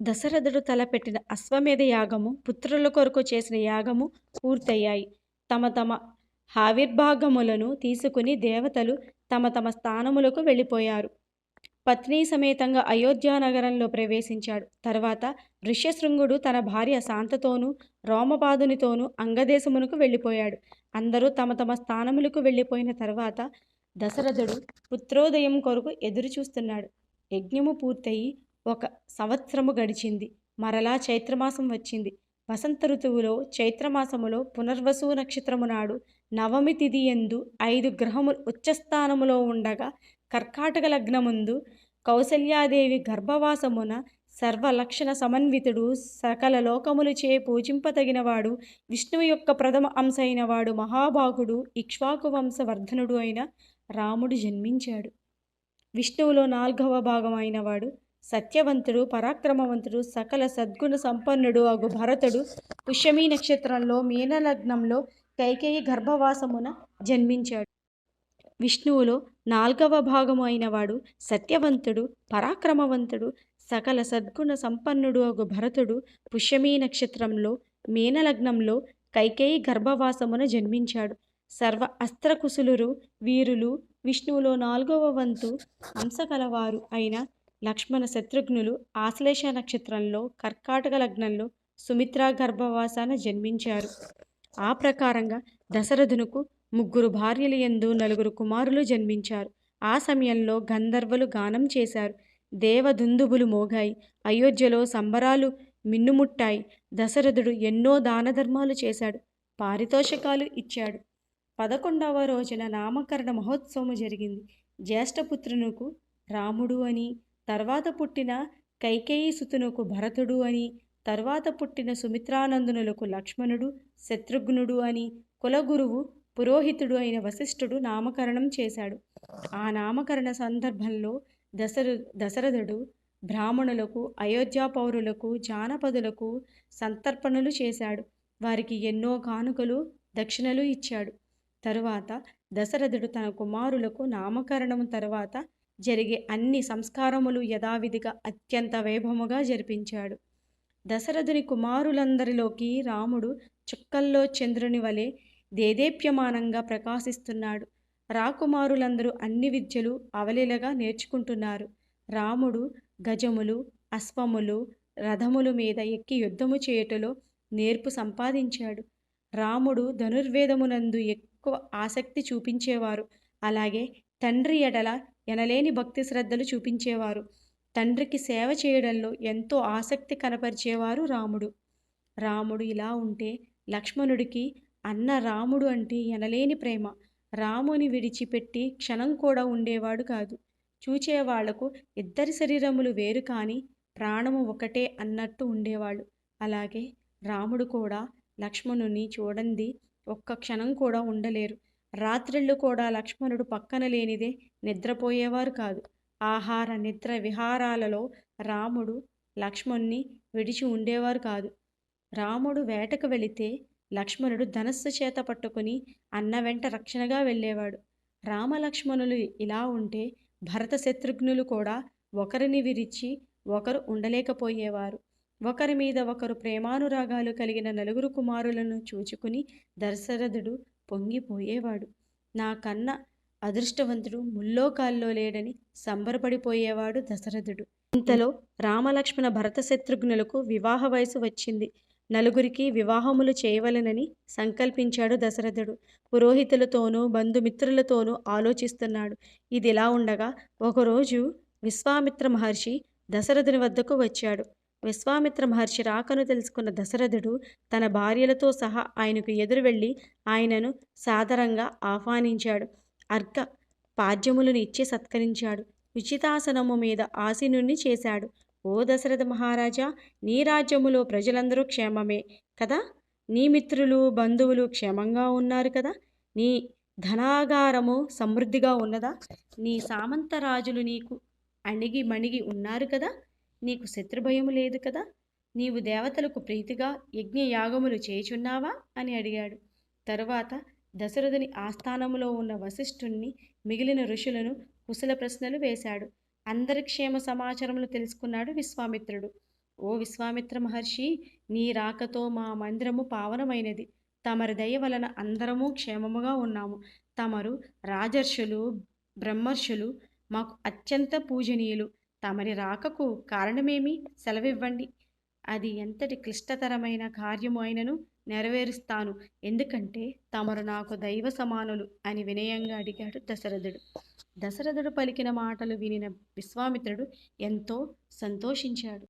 దశరథుడు తలపెట్టిన అశ్వమేధ యాగము పుత్రుల కొరకు చేసిన యాగము పూర్తయ్యాయి. తమ తమ ఆవిర్భాగములను తీసుకుని దేవతలు తమ తమ స్థానములకు వెళ్ళిపోయారు. పత్ని సమేతంగా అయోధ్యానగరంలో ప్రవేశించాడు. తర్వాత ఋష్యశృంగుడు తన భార్య శాంతతోనూ రోమపాదునితోనూ అంగదేశమునకు వెళ్ళిపోయాడు. అందరూ తమ తమ స్థానములకు వెళ్ళిపోయిన తర్వాత దశరథుడు పుత్రోదయం కొరకు ఎదురు చూస్తున్నాడు యజ్ఞము పూర్తయి ఒక సంవత్సరము గడిచింది. మరలా చైత్రమాసం వచ్చింది. వసంత ఋతువులో చైత్రమాసములో పునర్వసు నక్షత్రము నాడు నవమి తిథి ఎందు ఐదు గ్రహములు ఉచ్చస్థానములో ఉండగా కర్కాటక లగ్నముందు కౌసల్యాదేవి గర్భవాసమున సర్వలక్షణ సమన్వితుడు సకల లోకములు చే పూజింపతగినవాడు విష్ణువు యొక్క ప్రథమ అంశ అయినవాడు మహాభాగుడు ఇక్ష్వాకు వంశవర్ధనుడు అయిన రాముడు జన్మించాడు. విష్ణువులో నాల్గవ భాగం అయినవాడు సత్యవంతుడు పరాక్రమవంతుడు సకల సద్గుణ సంపన్నుడు అగు భరతుడు. పుష్యమీ నక్షత్రంలో మీనలగ్నంలో కైకేయి గర్భవాసమున జన్మించాడు. విష్ణువులో నాల్గవ భాగము అయినవాడు సత్యవంతుడు పరాక్రమవంతుడు సకల సద్గుణ సంపన్నుడు అగు భరతుడు. పుష్యమీ నక్షత్రంలో మీనలగ్నంలో కైకేయి గర్భవాసమున జన్మించాడు. సర్వ అస్త్రకుశలురు వీరులు విష్ణువులో నాలుగవ వంతు అంశ కలవారు అయిన లక్ష్మణ శత్రుఘ్నులు ఆశ్లేష నక్షత్రంలో కర్కాటక లగ్నంలో సుమిత్రా గర్భవాసాన జన్మించారు. ఆ ప్రకారంగా దశరథునకు ముగ్గురు భార్యలు ఎందు నలుగురు కుమారులు జన్మించారు. ఆ సమయంలో గంధర్వులు గానం చేశారు. దేవదుందుబులు మోగాయి. అయోధ్యలో సంబరాలు మిన్నుముట్టాయి. దశరథుడు ఎన్నో దాన ధర్మాలు చేశాడు. పారితోషకాలు ఇచ్చాడు. పదకొండవ రోజున నామకరణ మహోత్సవము జరిగింది. జ్యేష్ఠపుత్రునకు రాముడు అని తర్వాత పుట్టిన కైకేయి సుతునకు భరతుడు అని తర్వాత పుట్టిన సుమిత్రానందునులకు లక్ష్మణుడు శత్రుఘ్నుడు అని కులగురువు పురోహితుడు అయిన వశిష్ఠుడు నామకరణం చేశాడు. ఆ నామకరణ సందర్భంలో దశరు దశరథుడు బ్రాహ్మణులకు అయోధ్యా పౌరులకు జానపదులకు సంతర్పణలు చేశాడు. వారికి ఎన్నో కానుకలు దక్షిణలు ఇచ్చాడు. తరువాత దశరథుడు తన కుమారులకు నామకరణం తర్వాత జరిగే అన్ని సంస్కారములు యథావిధిగా అత్యంత వైభవముగా జరిపించాడు. దశరథుని కుమారులందరిలోకి రాముడు చుక్కల్లో చంద్రుని వలె దేదేప్యమానంగా ప్రకాశిస్తున్నాడు. రాకుమారులందరూ అన్ని విద్యలు అవలీలగా నేర్చుకుంటున్నారు. రాముడు గజములు అశ్వములు రథముల మీద ఎక్కి యుద్ధము చేయుటలో నేర్పు సంపాదించాడు. రాముడు ధనుర్వేదమునందు ఎక్కువ ఆసక్తి చూపించేవారు. అలాగే తండ్రి ఎడల ఎనలేని భక్తి శ్రద్ధలు చూపించేవారు. తండ్రికి సేవ చేయడంలో ఎంతో ఆసక్తి కనపరిచేవారు రాముడు. రాముడు ఇలా ఉంటే లక్ష్మణుడికి అన్న రాముడు అంటే ఎనలేని ప్రేమ. రాముని విడిచిపెట్టి క్షణం కూడా ఉండేవాడు కాదు. చూచేవాళ్ళకు ఇద్దరి శరీరములు వేరు కానీ ప్రాణము ఒకటే అన్నట్టు ఉండేవాళ్ళు. అలాగే రాముడు కూడా లక్ష్మణుని చూడండి ఒక్క క్షణం కూడా ఉండలేరు. రాత్రిళ్ళు కూడా లక్ష్మణుడు పక్కన లేనిదే నిద్రపోయేవారు కాదు. ఆహార నిద్ర విహారాలలో రాముడు లక్ష్మణ్ణి విడిచి ఉండేవారు కాదు. రాముడు వేటకు వెళితే లక్ష్మణుడు ధనస్సు చేత పట్టుకుని అన్న వెంట రక్షణగా వెళ్ళేవాడు. రామలక్ష్మణులు ఇలా ఉంటే భరత శత్రుఘ్నులు కూడా ఒకరిని విరిచి ఒకరు ఉండలేకపోయేవారు. ఒకరి మీద ఒకరు ప్రేమానురాగాలు కలిగిన నలుగురు కుమారులను చూచుకుని దశరథుడు పొంగిపోయేవాడు. నా కన్న అదృష్టవంతుడు ముల్లోకాల్లో లేడని సంబరపడిపోయేవాడు దశరథుడు. ఇంతలో రామలక్ష్మణ భరత శత్రుఘ్నులకు వివాహ వయసు వచ్చింది. నలుగురికి వివాహములు చేయవలెనని సంకల్పించాడు దశరథుడు. పురోహితులతోనూ బంధుమిత్రులతోనూ ఆలోచిస్తున్నాడు. ఇదిలా ఉండగా ఒకరోజు విశ్వామిత్ర మహర్షి దశరథుని వద్దకు వచ్చాడు. విశ్వామిత్ర మహర్షి రాకను తెలుసుకున్న దశరథుడు తన భార్యలతో సహా ఆయనకు ఎదురు వెళ్ళి ఆయనను సాదరంగా ఆహ్వానించాడు. అర్ఘ పాద్యములను ఇచ్చి సత్కరించాడు. ఉచితాసనము మీద ఆసీనుణ్ణి చేశాడు. ఓ దశరథ మహారాజా నీ రాజ్యములో ప్రజలందరూ క్షేమమే కదా? నీ మిత్రులు బంధువులు క్షేమంగా ఉన్నారు కదా? నీ ధనాగారము సమృద్ధిగా ఉన్నదా? నీ సామంత రాజులు నీకు అణిగి మణిగి ఉన్నారు కదా? నీకు శత్రుభయము లేదు కదా? నీవు దేవతలకు ప్రీతిగా యజ్ఞయాగములు చేయుచున్నావా? అని అడిగాడు. తరువాత దశరథుని ఆస్థానములో ఉన్న వశిష్ఠుణ్ణి మిగిలిన ఋషులను కుశల ప్రశ్నలు వేశాడు. అందరి క్షేమ సమాచారములు తెలుసుకున్నాడు విశ్వామిత్రుడు. ఓ విశ్వామిత్ర మహర్షి నీ రాకతో మా మందిరము పావనమైనది. తమరి దయ వలన అందరము క్షేమముగా ఉన్నాము. తమరు రాజర్షులు బ్రహ్మర్షులు మాకు అత్యంత పూజనీయులు. తమరి రాకకు కారణమేమి? సెలవివ్వండి. అది ఎంతటి క్లిష్టతరమైన కార్యము అయినను నెరవేరుస్తాను. ఎందుకంటే తమరు నాకు దైవ సమానులు అని వినయంగా అడిగాడు దశరథుడు. దశరథుడు పలికిన మాటలు వినిన విశ్వామిత్రుడు ఎంతో సంతోషించాడు.